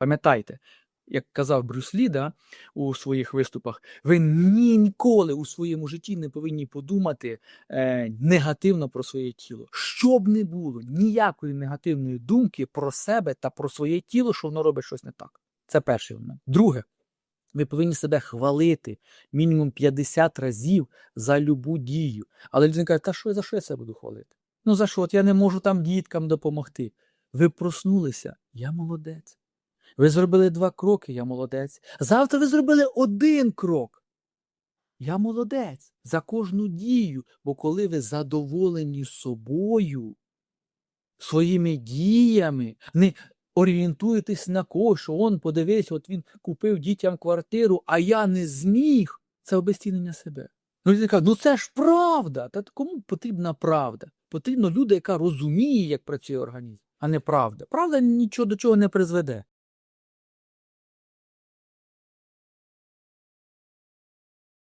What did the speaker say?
Пам'ятайте, як казав Брюс Лі да, у своїх виступах, ви ні- ніколи у своєму житті не повинні подумати е, негативно про своє тіло. Що б не було, ніякої негативної думки про себе та про своє тіло, що воно робить щось не так. Це перший момент. Друге, ви повинні себе хвалити мінімум 50 разів за любу дію. Але людина каже, та що за що я себе буду хвалити? Ну за що? От я не можу там діткам допомогти. Ви проснулися, я молодець. Ви зробили два кроки, я молодець. Завтра ви зробили один крок. Я молодець за кожну дію, бо коли ви задоволені собою, своїми діями, не орієнтуєтесь на когось, що он подивись, от він купив дітям квартиру, а я не зміг, це обезцінення себе. Ну, людина каже, ну це ж правда. Та кому потрібна правда? Потрібна людина, яка розуміє, як працює організм, а не правда. Правда нічого до чого не призведе.